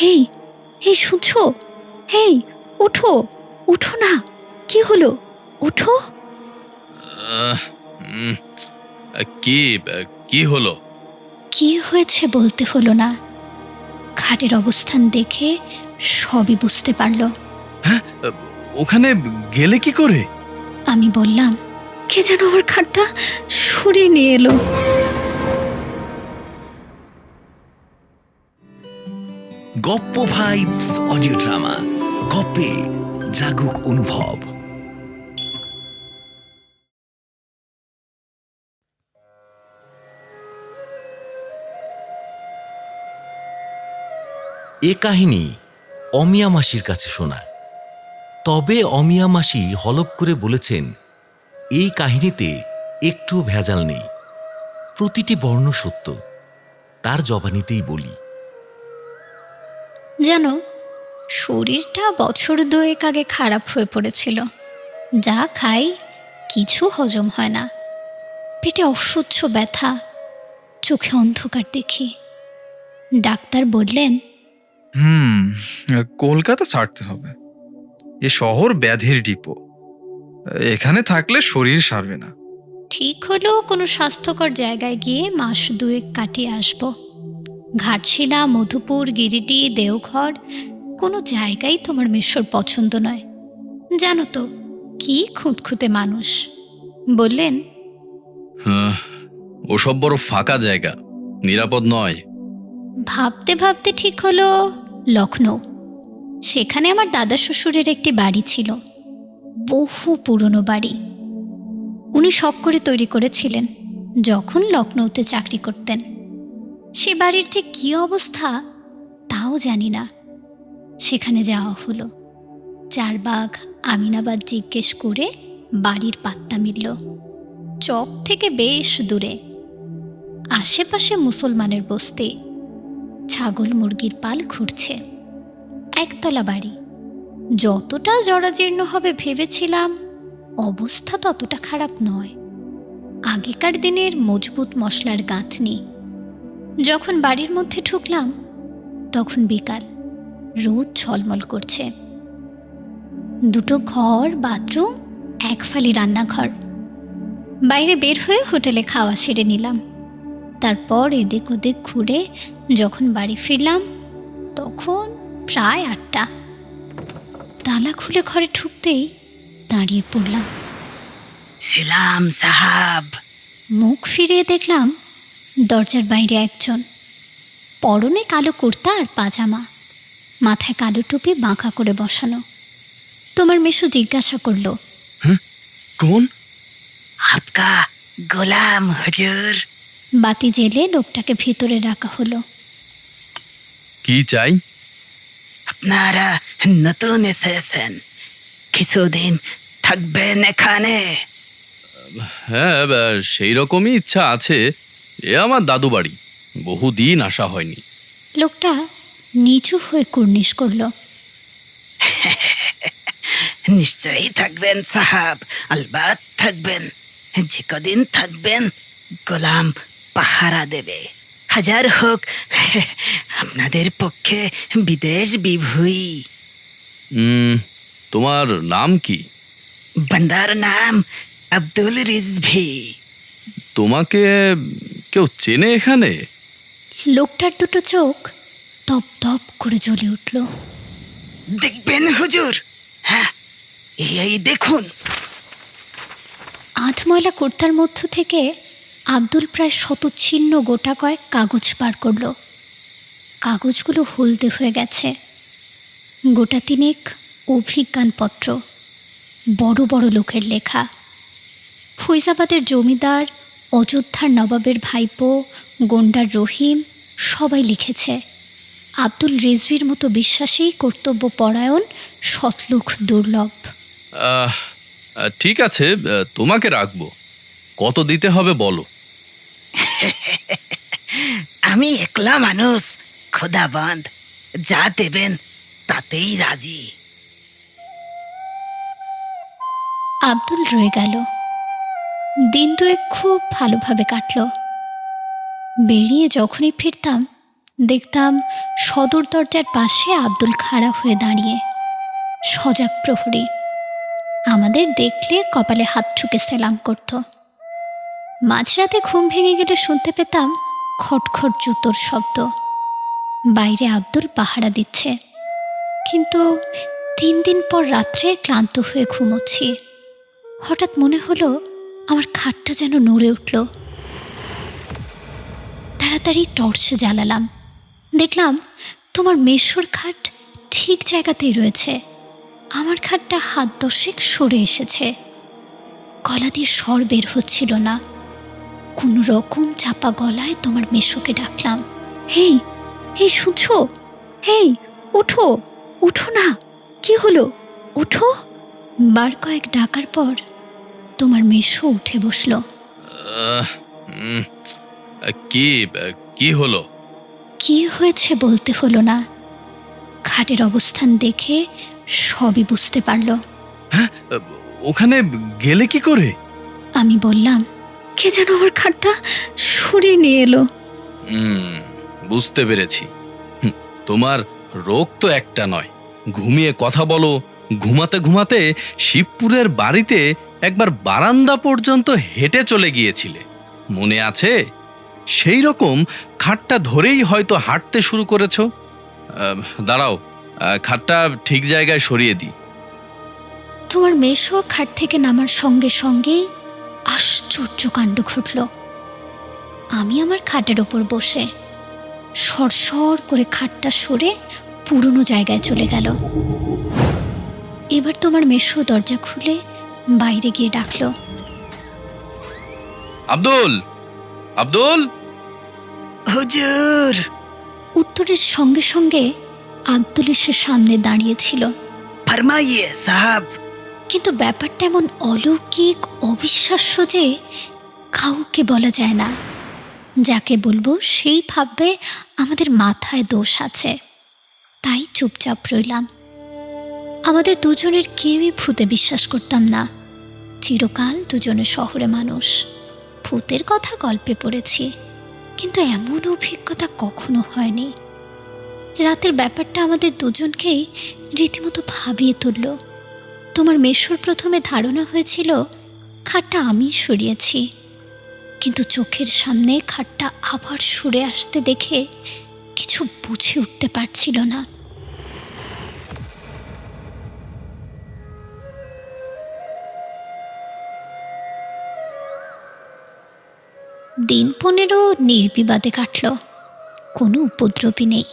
হেই এই শুনছো? হেই ওঠো উঠো না। কি হলো? ওঠো। কি কি হলো? কি হয়েছে বলতে হলো না। খাটের অবস্থান দেখে সবই বুঝতে পারল। ওখানে গেলে কি করে? আমি বললাম কে যেন আমার খাটটা সরিয়ে নিয়ে এলো। গপ্প ভাইবস অডিও ড্রামা গপ্পে জাগুক অনুভব। এ কাহিনী অমিয়া মাসির কাছে শোনা তবে অমিয়া মাসি হলপ করে বলেছেন, এই কাহিনীতে একটুও ভেজাল নেই। প্রতিটি বর্ণ সত্য, তার জবানিতেই বলি। জানো শরীরটা বছর দুয়েক আগে খারাপ হয়ে পড়েছিল। যা খাই কিছু হজম হয় না। পেটে অসহ্য ব্যথা চোখে অন্ধকার দেখি। ডাক্তার বললেন হুম কলকাতা ছাড়তে হবে। এ শহর ব্যাধির ডিপো। এখানে থাকলে শরীর সারবে না। ঠিক হলো কোনো স্বাস্থ্যকর জায়গায় গিয়ে মাস দুয়েক কাটিয়ে আসব। ঘাটশিলা মধুপুর গিরিটি দেওঘর কোনো জায়গাই তোমার মেশোর পছন্দ নয়। জানো তো কি খুঁতখুঁতে মানুষ। বললেন হ্যাঁ, ওসব বড় ফাঁকা জায়গা নিরাপদ নয়। ভাবতে ভাবতে ঠিক হলো লখনৌ সেখানে আমার দাদা শ্বশুরের একটি বাড়ি ছিল। বহু পুরনো বাড়ি। উনি শখ করে তৈরি করেছিলেন যখন লখনৌতে চাকরি করতেন। সে বাড়ির যে কী অবস্থা তাও জানি না। সেখানে যাওয়া হলো। চারবাগ আমিনাবাদ জিজ্ঞেস করে বাড়ির পাত্তা মিলল। চক থেকে বেশ দূরে। আশেপাশে মুসলমানের বস্তি। ছাগল মুরগির পাল ঘুরছে একতলা বাড়ি। যতটা জরাজীর্ণ হবে ভেবেছিলাম, অবস্থা ততটা খারাপ নয়। আগেকার দিনের মজবুত মশলার গাঁথনি যখন বাড়ির মধ্যে ঢুকলাম তখন বিকাল। রোদ ঝলমল করছে। দুটো ঘর বাথরুম এক ফালি রান্নাঘর। বাইরে বের হয়ে হোটেলে খাওয়া সেরে নিলাম। তারপর এদিক ওদিক ঘুরে যখন বাড়ি ফিরলাম তখন প্রায় আটটা। তালা খুলে ঘরে ঢুকতেই দাঁড়িয়ে পড়লাম। সালাম সাহাব। মুখ ফিরিয়ে দেখলাম দরজার বাইরে একজন। পরনে কালো কুর্তা আর পাজামা। মাথায় কালো টুপি বাঁকা করে বসানো। তোমার মেশো জিজ্ঞাসা করল কোন? আপকা গোলাম হুজুর। বাতি জেলে লোকটাকে ভিতরে রাখা হলো। কি চাই? আপনারা নতুন এসেছেন। কিছুদিন থাকবেন এখানে। হ্যাঁ সেই রকমই ইচ্ছা আছে। এ আমার দাদু বাড়ি। বহুদিন আসা হয়নি। লোকটা নিচু হয়ে কুর্নিশ করল। নিশ্চয়ই থাকবেন সাহাব আলবাত থাকবেন যে কদিন থাকবেন গোলাম পাহারা দেবে। হাজার হোক আপনাদের পক্ষে বিদেশ বিভুই। তোমার নাম কি? বন্দার নাম আব্দুল রিজভি। তোমাকে কেউ চেনে এখানে? লোকটার দুটো চোখ তপ তপ করে জ্বলে উঠল। দেখবেন হুজুর। হ্যাঁ এই দেখুন। আধময়লা কুর্তার মধ্য থেকে আব্দুল প্রায় শতচ্ছিন্ন গোটা কয়েক কাগজ বার করল। কাগজগুলো হলদে হয়ে গেছে। গোটা তিনেক অভিজ্ঞানপত্র। বড় বড় লোকের লেখা। ফৈজাবাদের জমিদার অযোধ্যার নবাবের ভাইপো গোন্ডার রহিম সবাই লিখেছে আব্দুল রেজভির মতো বিশ্বাসী কর্তব্য পরায়ণ শতলোক দুর্লভ ঠিক আছে তোমাকে রাখব। কত দিতে হবে বলো। আমি একলা মানুষ খোদাবন্ধ যা দেবেন তাতেই রাজি। আব্দুল রয়ে গেল। দিন দুয়েক খুব ভালোভাবে কাটল। বেরিয়ে যখনই ফিরতাম, দেখতাম সদর দরজার পাশে আব্দুল খাড়া হয়ে দাঁড়িয়ে। সজাগ প্রহরী। আমাদের দেখলে কপালে হাত ঠুকে সেলাম করত। মাঝরাতে ঘুম ভেঙে গেলে শুনতে পেতাম খটখট জুতোর শব্দ। বাইরে আব্দুল পাহারা দিচ্ছে। কিন্তু তিন দিন পর রাত্রে ক্লান্ত হয়ে ঘুমোচ্ছি। হঠাৎ মনে হলো আমার খাটটা যেন নড়ে উঠল। তাড়াতাড়ি টর্চ জ্বালালাম। দেখলাম তোমার মেশোর খাট ঠিক জায়গাতেই রয়েছে। আমার খাটটা হাত দশেক সরে এসেছে। গলা দিয়ে স্বর বের হচ্ছিল না। কোনো রকম চাপা গলায় তোমার মেশোকে ডাকলাম। হেই হেই, শুনছো? হেই, ওঠো উঠো না, কি হলো? উঠো বার কয়েক ডাকার পর তোমার মেশো উঠে বসল। কি কি হলো? কি হয়েছে বলতে হলো না। খাটের অবস্থান দেখে সবই বুঝতে পারল। ওখানে গেলে কি করে? আমি বললাম কে যেন আমার খাটটা সরিয়ে নিয়ে এলো। বুঝতে পেরেছি। তোমার রোগ তো একটা নয়। ঘুমিয়ে কথা বলো। ঘুমাতে ঘুমাতে শিবপুরের বাড়িতে একবার বারান্দা পর্যন্ত হেঁটে চলে গিয়েছিলে। মনে আছে? সেই রকম খাটটা ধরেই হয়তো হাঁটতে শুরু করেছ। দাঁড়াও খাটটা ঠিক জায়গায় সরিয়ে দিই। তোমার মেশো খাট থেকে নামার সঙ্গে সঙ্গেই আশ্চর্য কাণ্ড ঘটল। আমি আমার খাটের ওপর বসে সরসর করে খাটটা সরে পুরনো জায়গায় চলে গেল। এবার তোমার মেশো দরজা খুলে বাইরে গিয়ে ডাকলো। আব্দুল! আব্দুল! হুজুর! উত্তরের সঙ্গে সঙ্গে আব্দুল এসে সামনে দাঁড়িয়েছিল ফরমাইয়ে সাহাব। কিন্তু ব্যাপারটা এমন অলৌকিক অবিশ্বাস্য যে কাউকে বলা যায় না। যাকে বলব সেই ভাববে আমাদের মাথায় দোষ আছে। তাই চুপচাপ রইলাম। আমাদের দুজনের কেউই ভূতে বিশ্বাস করতাম না। চিরকাল দুজনে শহরে মানুষ। ভূতের কথা গল্পে পড়েছি, কিন্তু এমন অভিজ্ঞতা কখনো হয়নি। রাতের ব্যাপারটা আমাদের দুজনকেই রীতিমতো ভাবিয়ে তুলল। তোমার মেশোর প্রথমে ধারণা হয়েছিল, খাটটা আমি সরিয়েছি। কিন্তু চোখের সামনে খাটটা আবার সরে আসতে দেখে কিছু বুঝে উঠতে পারছিল না। দিন পনেরো নির্বিবাদে কাটল। কোনো উপদ্রবী নেই।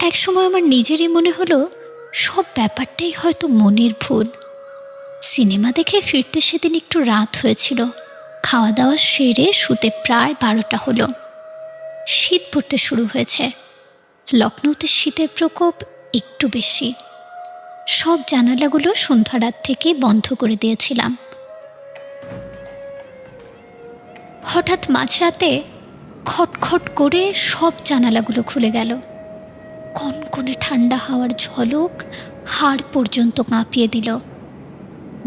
একসময় আমার নিজেরই মনে হলো, সব ব্যাপারটাই হয়তো মনের ভুল। সিনেমা দেখে ফিরতে সেদিন একটু রাত হয়েছিল। খাওয়া দাওয়া সেরে শুতে প্রায় বারোটা হলো। শীত পড়তে শুরু হয়েছে। লখনৌতে শীতের প্রকোপ একটু বেশি। সব জানালাগুলো সন্ধ্যা রাত থেকে বন্ধ করে দিয়েছিলাম। হঠাৎ মাঝরাতে খটখট করে সব জানালাগুলো খুলে গেল। কনকনে ঠান্ডা হাওয়ার ঝলক হাড় পর্যন্ত কাঁপিয়ে দিল।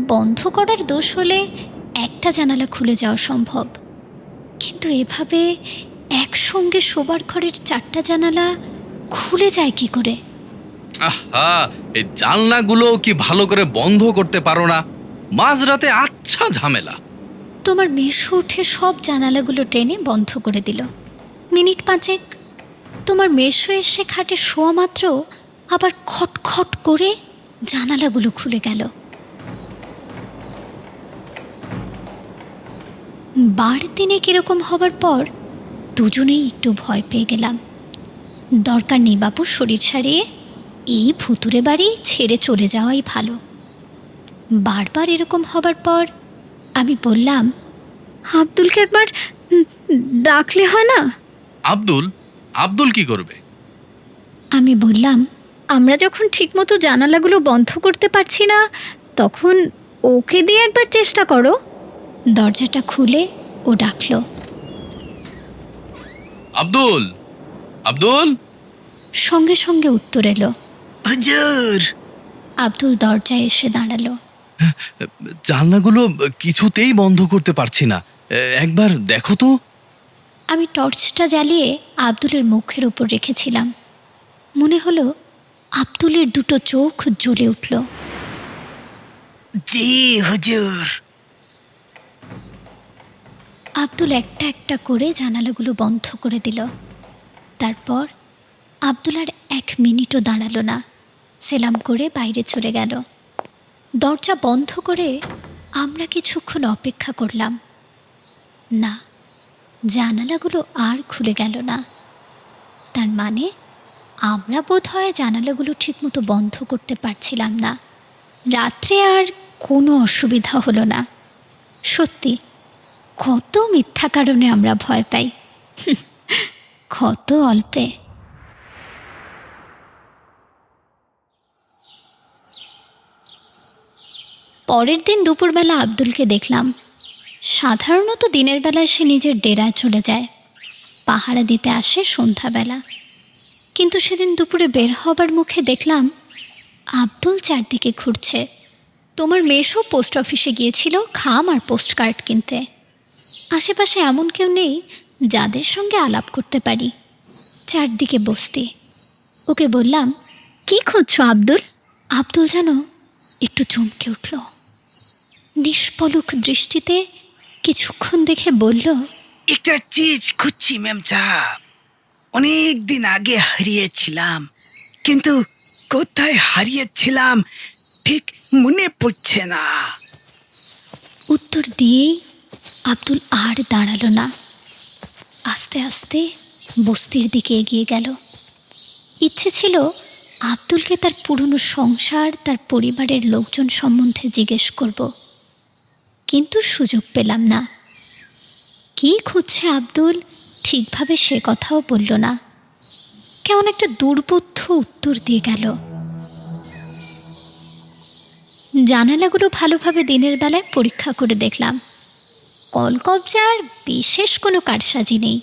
বন্ধ করার দোষ হলে একটা জানালা খুলে যাওয়া সম্ভব। কিন্তু এভাবে একসঙ্গে শোবার ঘরের চারটা জানালা খুলে যায় কি করে? আহা, এই জানলাগুলো কি ভালো করে বন্ধ করতে পারো না? মাঝরাতে আচ্ছা ঝামেলা। তোমার মেশো উঠে সব জানালাগুলো টেনে বন্ধ করে দিল। মিনিট পাঁচেক তোমার মেশো এসে খাটে শোয়া মাত্র আবার খটখট করে জানালাগুলো খুলে গেল। বার দিনে কীরকম হবার পর দুজনেই একটু ভয় পেয়ে গেলাম। দরকার নেই বাপুর শরীর ছাড়িয়ে এই ভুতুরে বাড়ি ছেড়ে চলে যাওয়াই ভালো। বারবার এরকম হবার পর আমি বললাম আব্দুলকে একবার ডাকলে হয় না? আব্দুল? আব্দুল কি করবে? আমি বললাম আমরা যখন ঠিকমতো জানালাগুলো বন্ধ করতে পারছি না তখন ওকে দিয়ে একবার চেষ্টা করো। দরজাটা খুলে ও ডাকলো। আব্দুল? আব্দুল? সঙ্গে সঙ্গে উত্তর এলো। আব্দুল দরজায় এসে দাঁড়াল। জানলাগুলো কিছুতেই বন্ধ করতে পারছি না। একবার দেখো তো। আমি টর্চটা জ্বালিয়ে আব্দুলের মুখের উপর রেখেছিলাম। মনে হলো আব্দুলের দুটো চোখ জ্বলে উঠল। জি হুজুর। আব্দুল একটা একটা করে জানালাগুলো বন্ধ করে দিল। তারপর আব্দুল আর এক মিনিটও দাঁড়াল না। সেলাম করে বাইরে চলে গেল। দরজা বন্ধ করে আমরা কিছুক্ষণ অপেক্ষা করলাম। না, জানালাগুলো আর খুলে গেল না। তার মানে আমরা বোধ হয় জানালাগুলো ঠিকমতো বন্ধ করতে পারছিলাম না। রাত্রে আর কোনো অসুবিধা হলো না। সত্যি, কত মিথ্যা কারণে আমরা ভয় পাই। কত অল্পে। পরের দিন দুপুরবেলা আব্দুলকে দেখলাম, সাধারণত দিনের বেলায় সে নিজের ডেরায় চলে যায়, পাহারা দিতে আসে সন্ধ্যাবেলা। কিন্তু সেদিন দুপুরে বের হবার মুখে দেখলাম, আব্দুল চারদিকে ঘুরছে। তোমার মেয়েসও পোস্ট অফিসে গিয়েছিল খাম আর পোস্ট কার্ড কিনতে। আশেপাশে এমন কেউ নেই যাদের সঙ্গে আলাপ করতে পারি। চারদিকে বসতি। ওকে বললাম, কি খুঁজছো আব্দুল? আব্দুল যেন একটু চমকে উঠল। নিষ্পলক দৃষ্টিতে কিছুক্ষণ দেখে বলল একটা চিজ খুঁজছি ম্যাম সাহাব। অনেক দিন আগে হারিয়েছিলাম কিন্তু কোথায় হারিয়েছিলাম ঠিক মনে পড়ছে না। উত্তর দিয়েই আব্দুল আর দাঁড়াল না। আস্তে আস্তে বস্তির দিকে এগিয়ে গেল। ইচ্ছে ছিল আব্দুলকে তার পুরনো সংসার তার পরিবারের লোকজন সম্বন্ধে জিজ্ঞেস করব। কিন্তু সুযোগ পেলাম না। কী খুঁজছে আব্দুল? ঠিকভাবে সে কথাও বলল না। কেমন একটা দুর্বোধ্য উত্তর দিয়ে গেল। জানালাগুলো ভালোভাবে দিনের বেলায় পরীক্ষা করে দেখলাম। কলকবজার বিশেষ কোনো কারসাজি নেই।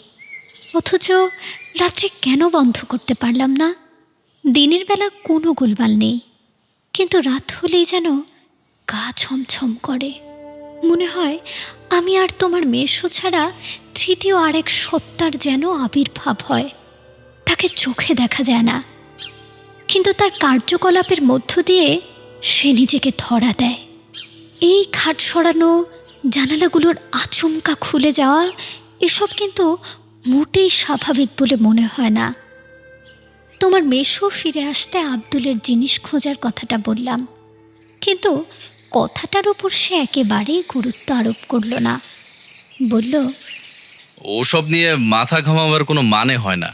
অথচ রাত্রে কেন বন্ধ করতে পারলাম না? দিনের বেলা কোনো গোলমাল নেই। কিন্তু রাত হলেই যেন গা ছমছম করে। মনে হয় আমি আর তোমার মেয়েশো ছাড়া তৃতীয় আরেক সত্তার যেন আবির্ভাব হয়। তাকে চোখে দেখা যায় না। কিন্তু তার কার্যকলাপের মধ্য দিয়ে সে নিজেকে ধরা দেয়। এই খাট সরানো, জানালাগুলোর আচমকা খুলে যাওয়া, এসব কিন্তু মোটেই স্বাভাবিক বলে মনে হয় না। তোমার মেশো ফিরে আসতে আব্দুলের জিনিস খোঁজার কথাটা বললাম। কিন্তু কথাটার ওপর সে একেবারেই গুরুত্ব আরোপ করল না। বলল ওসব নিয়ে মাথা ঘামাবার কোনো মানে হয় না।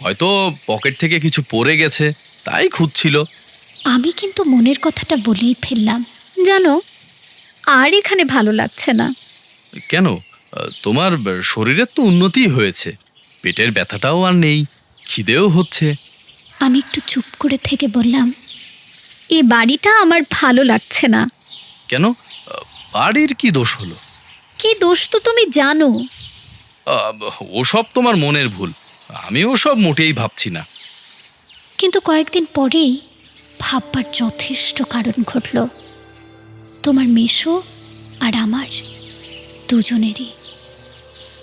হয়তো পকেট থেকে কিছু পড়ে গেছে তাই খুঁজছিল। আমি কিন্তু মনের কথাটা বলেই ফেললাম। জানো আর এখানে ভালো লাগছে না। কেন? তোমার শরীরের তো উন্নতি হয়েছে। পেটের ব্যথাটাও আর নেই খিদেও হচ্ছে। আমি একটু চুপ করে থেকে বললাম এ বাড়িটা আমার ভালো লাগছে না। কেন? বাড়ির কি দোষ হলো? কি দোষ তো তুমি জানো। ওসব তোমার মনের ভুল। আমি ওসব মোটেই ভাবছি না। কিন্তু কয়েকদিন পরেই ভাববার যথেষ্ট কারণ ঘটল। তোমার মেশো আর আমার দুজনেরই।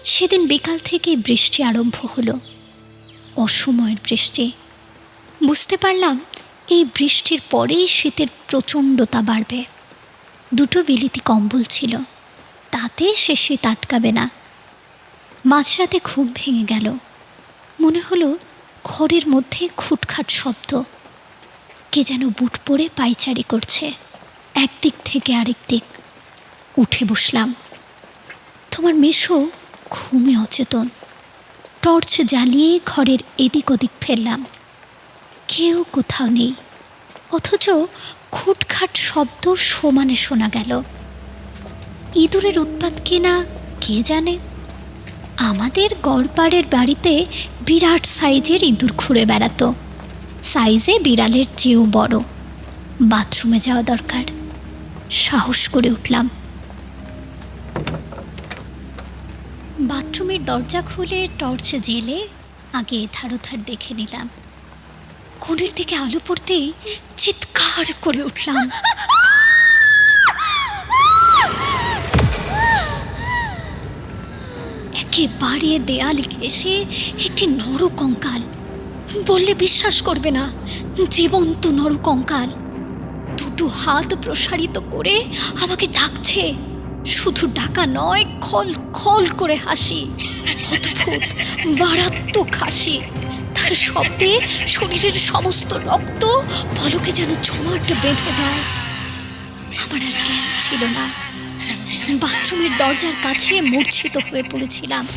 সেদিন বিকাল থেকেই বৃষ্টি আরম্ভ হলো। অসময়ের বৃষ্টি। বুঝতে পারলাম এই বৃষ্টির পরেই শীতের প্রচণ্ডতা বাড়বে। দুটো বিলিতি কম্বল ছিল। তাতে সে শীত আটকাবে না। মাঝরাতে ঘুম ভেঙে গেল। মনে হলো ঘরের মধ্যে খুটখাট শব্দ। কে যেন বুট পরে পাইচারি করছে। একদিক থেকে আরেক দিক উঠে বসলাম। তোমার মেশো ঘুমে অচেতন। টর্চ জ্বালিয়ে ঘরের এদিক ওদিক ফেললাম। কেউ কোথাও নেই। অথচ খুটখাট শব্দ সমানে শোনা গেল। ইঁদুরের উৎপাত কিনা, কে জানে? আমাদের গড়পাড়ের বাড়িতে বিরাট সাইজের ইঁদুর ঘুরে বেড়াতো। সাইজে বিড়ালের চেয়েও বড়। বাথরুমে যাওয়া দরকার। সাহস করে উঠলাম। বাথরুমের দরজা খুলে টর্চ জেলে আগে এধার ওধার দেখে নিলাম। কোণের দিকে আলো পড়তেই চিৎকার করে উঠলাম। একেবারে দেয়াল ঘেঁষে একটি নর কঙ্কাল বললে বিশ্বাস করবে না, জীবন্ত নরকঙ্কাল। দুটো হাত প্রসারিত করে আমাকে ডাকছে। শুধু ডাকা নয়, খল খল করে হাসি, অদ্ভুত, মারাত্মক হাসি। তার শব্দে শরীরের সমস্ত রক্ত পলকে যেন জমাট বেঁধে যায়। আমার আর জ্ঞান ছিল না। বাথরুমের দরজার কাছে মূর্ছিত হয়ে পড়েছিলাম।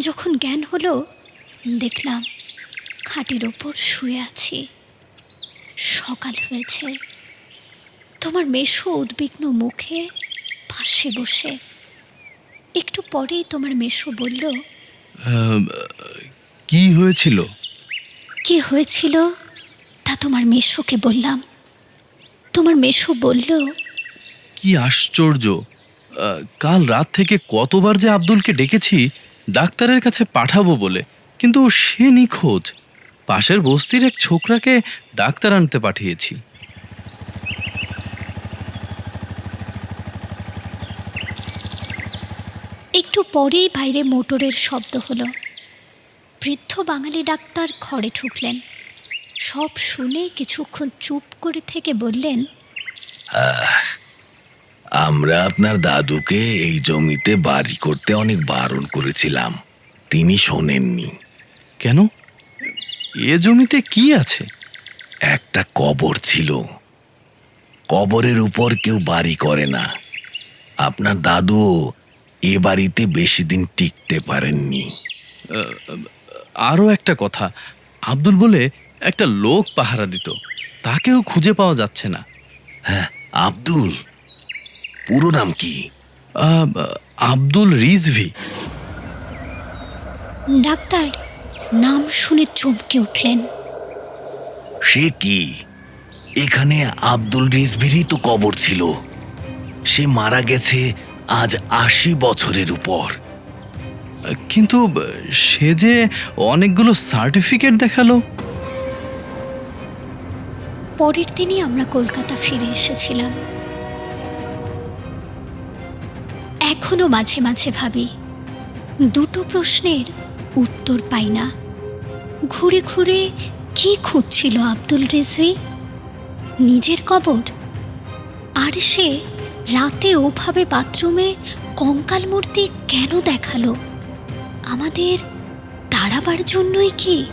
যখন জ্ঞান হলো, দেখলাম খাটের ওপর শুয়ে আছি। সকাল হয়েছে। তোমার মেশো উদ্বিগ্ন মুখে পাশে বসে একটু পরেই তোমার মেশো বলল কি হয়েছিল? কি হয়েছিল? তা তোমার মেশোকে বললাম। তোমার মেশো বলল কি আশ্চর্য! কাল রাত থেকে কতবার যে আব্দুলকে ডেকেছি ডাক্তারের কাছে পাঠাবো বলে কিন্তু সে নিখোঁজ। পাশের বস্তির এক ছোকরাকে ডাক্তার আনতে পাঠিয়েছি। একটু পরেই বাইরে মোটরের শব্দ হলো। বৃদ্ধ বাঙালি ডাক্তার ঘরে ঢুকলেন। সব শুনে কিছুক্ষণ চুপ করে থেকে বললেন আমরা আপনার দাদুকে এই জমিতে বাড়ি করতে অনেক বারণ করেছিলাম। তিনি শোনেননি। কেন? এ জমিতে কি আছে? একটা কবর ছিল। কবরের উপর কেউ বাড়ি করে না। আপনার দাদু এ বাড়িতে বেশি দিন টিকতে পারেননি। আরও একটা কথা। আব্দুল বলে একটা লোক পাহারা দিত। তাকেও খুঁজে পাওয়া যাচ্ছে না। হ্যাঁ আব্দুল। পুরো নাম কি? আব্দুল রিজভি। ডাক্তার নাম শুনে চমকে উঠলেন। সে কি? এখানে আব্দুল রিজভিরই তো কবর ছিল। সে মারা গেছে আজ আশি বছরের উপর। কিন্তু সে যে অনেকগুলো সার্টিফিকেট দেখাল। পরের দিনই আমরা কলকাতা ফিরে এসেছিলাম। এখনও মাঝে মাঝে ভাবি দুটো প্রশ্নের উত্তর পাই না। ঘুরে ঘুরে কি খুঁজছিল আব্দুল রিজভি? নিজের কবর? আর সে রাতে ওভাবে বাথরুমে কঙ্কাল মূর্তি কেন দেখাল? আমাদের তাড়াবার জন্যই কি